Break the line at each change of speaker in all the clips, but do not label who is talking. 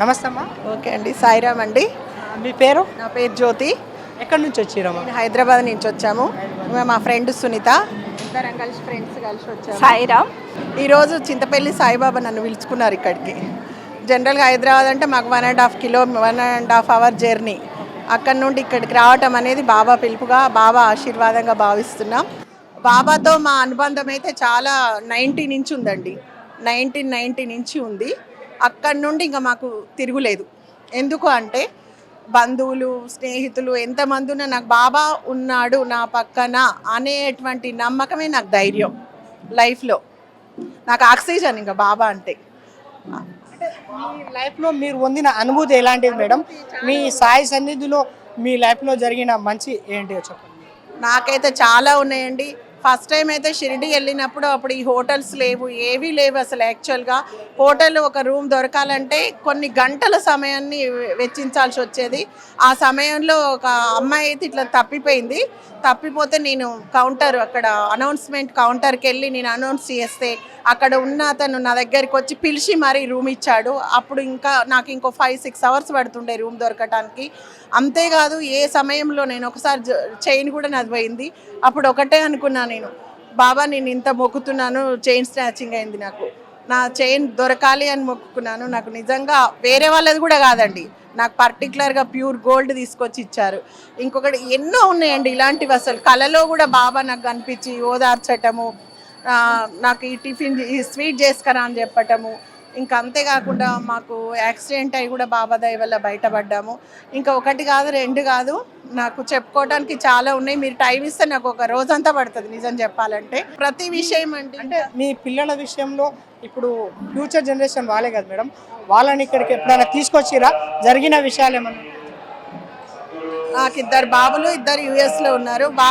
నమస్తే అమ్మా
ఓకే అండి సాయిరామ్ అండి.
మీ పేరు?
నా పేరు జ్యోతి.
ఎక్కడి నుంచి వచ్చిరమ్మా
నేను హైదరాబాద్ నుంచి వచ్చాము. మేము మా ఫ్రెండ్ సునీత. ఇద్దరం కలిసి ఫ్రెండ్స్ కలిసి వచ్చాము.
సాయిరామ్.
ఈరోజు చింతపల్లి సాయిబాబా నన్ను పిలుచుకున్నారు ఇక్కడికి. జనరల్గా హైదరాబాద్ అంటే మాకు one and half kilo one and half hour journey అక్కడ నుండి ఇక్కడికి రావటం అనేది బాబా పిలుపుగా బాబా ఆశీర్వాదంగా భావిస్తున్నాం. బాబాతో మా అనుబంధం అయితే చాలా నైంటీ నుంచి ఉందండి. నైన్టీన్ నైంటీ నుంచి ఉంది. అక్కడి నుండి ఇంకా మాకు తిరుగులేదు. ఎందుకు అంటే బంధువులు స్నేహితులు ఎంతమంది ఉన్నా నాకు బాబా ఉన్నాడు నా పక్కన అనేటువంటి నమ్మకమే నాకు ధైర్యం లైఫ్లో. నాకు ఆక్సిజన్ ఇంకా బాబా అంటే.
మీ లైఫ్లో మీరు పొందిన అనుభూతి ఎలాంటిది మేడం? మీ సాయి సన్నిధిలో మీ లైఫ్లో జరిగిన మంచి ఏంటి చెప్పండి.
నాకైతే చాలా ఉన్నాయండి. ఫస్ట్ టైం అయితే షిరిడి వెళ్ళినప్పుడు అప్పుడు ఈ హోటల్స్ లేవు ఏవీ లేవు అసలు యాక్చువల్గా. హోటల్ ఒక రూమ్ దొరకాలంటే కొన్ని గంటల సమయాన్ని వెచ్చించాల్సి వచ్చేది. ఆ సమయంలో ఒక అమ్మాయి అయితే ఇట్లా తప్పిపోయింది. తప్పిపోతే నేను కౌంటర్ అక్కడ అనౌన్స్మెంట్ కౌంటర్కి వెళ్ళి నేను అనౌన్స్ చేస్తే అక్కడ ఉన్న అతను నా దగ్గరికి వచ్చి పిలిచి మరీ రూమ్ ఇచ్చాడు. అప్పుడు ఇంకా నాకు ఇంకో ఫైవ్ సిక్స్ అవర్స్ పడుతుండే రూమ్ దొరకటానికి. అంతేకాదు ఏ సమయంలో నేను ఒకసారి చైన్ కూడా నాది పోయింది. అప్పుడు ఒకటే అనుకున్నా నేను బాబా నేను ఇంత మొక్కుతున్నాను చైన్ స్నాచింగ్ అయింది నాకు. నా చైన్ దొరకాలి అని మొక్కుకున్నాను. నాకు నిజంగా వేరే వాళ్ళది కూడా కాదండి. నాకు పర్టికులర్గా ప్యూర్ గోల్డ్ తీసుకొచ్చి ఇచ్చారు. ఇంకొకటి ఎన్నో ఉన్నాయండి ఇలాంటివి అసలు. కళలో కూడా బాబా నాకు కనిపించి ఓదార్చటము నాకు ఈ టిఫిన్ ఈ స్వీట్ చేసుకురా అని చెప్పటము ఇంకా అంతేకాకుండా మాకు యాక్సిడెంట్ అయి కూడా బాబా దయ వల్ల బయటపడ్డాము. ఇంకా ఒకటి కాదు రెండు కాదు నాకు చెప్పుకోవడానికి చాలా ఉన్నాయి. మీరు టైం ఇస్తే నాకు ఒక రోజంతా పడుతుంది నిజం చెప్పాలంటే. ప్రతి విషయం అంటే
అంటే మీ పిల్లల విషయంలో ఇప్పుడు ఫ్యూచర్ జనరేషన్ వాళ్ళే కదా మేడం? వాళ్ళని ఇక్కడికి ఎప్పుడైనా తీసుకొచ్చిరా? జరిగిన విషయాలు ఏమన్నా
నాకు ఇద్దరు బాబులు ఇద్దరు యుఎస్లో ఉన్నారు. బా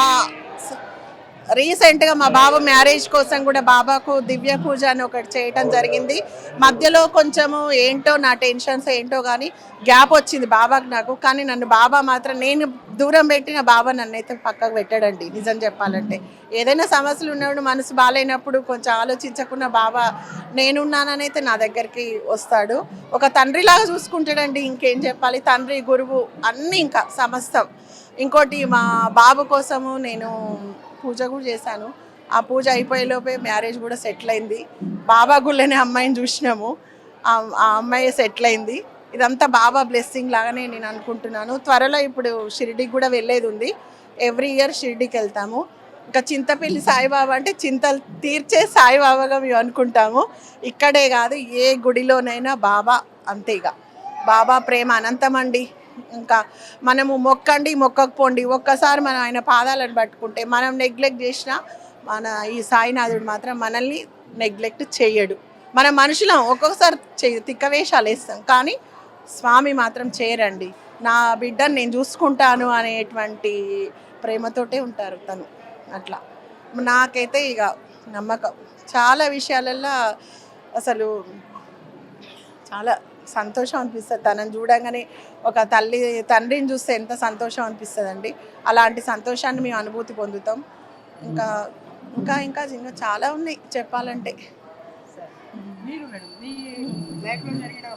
రీసెంట్గా మా బాబు మ్యారేజ్ కోసం కూడా బాబాకు దివ్య పూజ అని ఒకటి చేయటం జరిగింది. మధ్యలో కొంచెము ఏంటో నా టెన్షన్స్ ఏంటో కానీ గ్యాప్ వచ్చింది బాబాకు నాకు. కానీ నన్ను బాబా మాత్రం నేను దూరం పెట్టిన బాబా నన్ను అయితే పక్కకు పెట్టాడండి. నిజం చెప్పాలంటే ఏదైనా సమస్యలు ఉన్నప్పుడు మనసు బాగాలేనప్పుడు కొంచెం ఆలోచించకుండా బాబా నేనున్నానని అయితే నా దగ్గరికి వస్తాడు. ఒక తండ్రిలాగా చూసుకుంటాడండి ఇంకేం చెప్పాలి. తండ్రి గురువు అన్నీ ఇంకా సమస్తం. ఇంకోటి మా బాబు కోసము నేను పూజ కూడా చేశాను. ఆ పూజ అయిపోయేలోపే మ్యారేజ్ కూడా సెటిల్ అయింది. బాబా గుళ్ళనే అమ్మాయిని చూసినాము. ఆ అమ్మాయి సెటిల్ అయింది. ఇదంతా బాబా బ్లెస్సింగ్ లాగానే నేను అనుకుంటున్నాను. త్వరలో ఇప్పుడు షిరిడికి కూడా వెళ్ళేది ఉంది. ఎవ్రీ ఇయర్ షిరిడికి వెళ్తాము. ఇంకా చింతపల్లి సాయిబాబా అంటే చింతలు తీర్చే సాయిబాబాగా మేము అనుకుంటాము. ఇక్కడే కాదు ఏ గుడిలోనైనా బాబా అంతేగా బాబా ప్రేమ అనంతమండి ఇంకా మనము మొక్కండి మొక్కకపోండి. ఒక్కసారి మనం ఆయన పాదాలను పట్టుకుంటే మనం నెగ్లెక్ట్ చేసినా మన ఈ సాయినాథుడు మాత్రం మనల్ని నెగ్లెక్ట్ చేయడు మన మనుషులం ఒక్కొక్కసారి చెయ్యి తిక్కవేషాలు వేస్తాం. కానీ స్వామి మాత్రం చేయరండి. నా బిడ్డను నేను చూసుకుంటాను అనేటువంటి ప్రేమతోటే ఉంటారు తను. అట్లా. నాకైతే ఇక నమ్మకం. చాలా విషయాలల్లో అసలు చాలా సంతోషం అనిపిస్తుంది. తనని చూడంగానే ఒక తల్లి తండ్రిని చూస్తే ఎంత సంతోషం అనిపిస్తుందండి. అలాంటి సంతోషాన్ని మేము అనుభూతి పొందుతాం. ఇంకా ఇంకా ఇంకా ఇంకా చాలా ఉన్నాయి చెప్పాలంటే.
మీరు మేడం మీ లైఫ్లో జరిగిన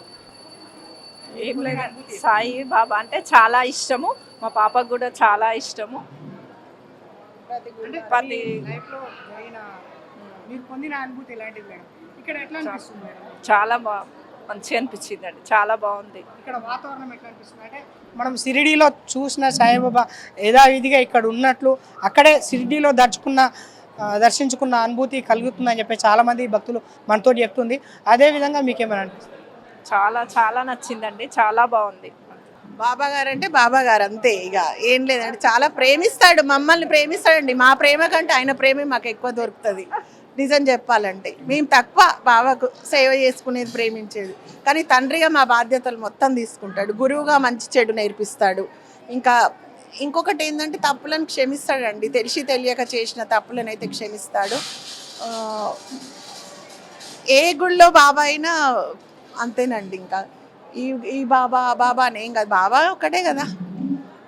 ఏం లేదు. సాయి బాబా అంటే చాలా ఇష్టము. మా పాపకు కూడా చాలా ఇష్టము.
అంటే
ప్రతి
లైఫ్లో జరిగిన మీరు పొందిన అనుభూతి ఎలాంటిది మేడం? ఇక్కడ ఎట్లా అనిపిస్తుంది మేడం?
చాలా బా మంచిగా అనిపించింది అండి చాలా బాగుంది.
ఇక్కడ వాతావరణం ఎట్లా అనిపిస్తుంది? అంటే మనం షిరిడీలో చూసిన సాయిబాబా యథావిధిగా ఇక్కడ ఉన్నట్లు అక్కడే షిరిడీలో దర్చుకున్న దర్శించుకున్న అనుభూతి కలుగుతుందని చెప్పి చాలామంది భక్తులు మనతో చెప్తుంది. అదేవిధంగా మీకు ఏమైనా అనిపిస్తుంది?
చాలా చాలా నచ్చిందండి. చాలా బాగుంది.
బాబా గారు అంటే బాబా గారు అంతే. ఇక ఏం లేదండి. చాలా ప్రేమిస్తాడు. మమ్మల్ని ప్రేమిస్తాడండి. మా ప్రేమ కంటే ఆయన ప్రేమే మాకు ఎక్కువ దొరుకుతుంది. నిజం చెప్పాలంటే మేము తక్కువ బావకు సేవ చేసుకునేది ప్రేమించేది. కానీ తండ్రిగా మా బాధ్యతలు మొత్తం తీసుకుంటాడు. గురువుగా మంచి చెడు నేర్పిస్తాడు. ఇంకా ఇంకొకటి ఏంటంటే తప్పులను క్షమిస్తాడండి. తెలిసి తెలియక చేసిన తప్పులను అయితే క్షమిస్తాడు ఏ గుళ్ళో బాబా అయినా అంతేనండి ఇంకా. ఈ ఈ బాబా ఆ బాబా అని ఏం కాదు. బాబా ఒకటే కదా.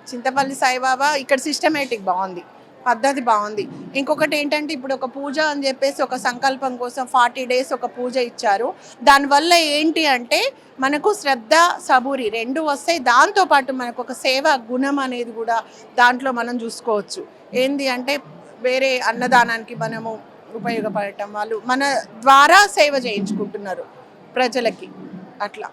చింతపల్లి సాయిబాబా ఇక్కడ సిస్టమేటిక్ బాగుంది. పద్ధతి బాగుంది. ఇంకొకటి ఏంటంటే ఇప్పుడు ఒక పూజ అని చెప్పేసి ఒక సంకల్పం కోసం ఫార్టీ డేస్ ఒక పూజ ఇచ్చారు. దానివల్ల ఏంటి అంటే మనకు శ్రద్ధ సబూరి రెండు వస్తాయి. దాంతోపాటు మనకు ఒక సేవ గుణం అనేది కూడా దాంట్లో మనం చూసుకోవచ్చు. ఏంది అంటే వేరే అన్నదానానికి మనము ఉపయోగపడటం వాళ్ళు మన ద్వారా సేవ చేయించుకుంటున్నారు ప్రజలకి. అట్లా.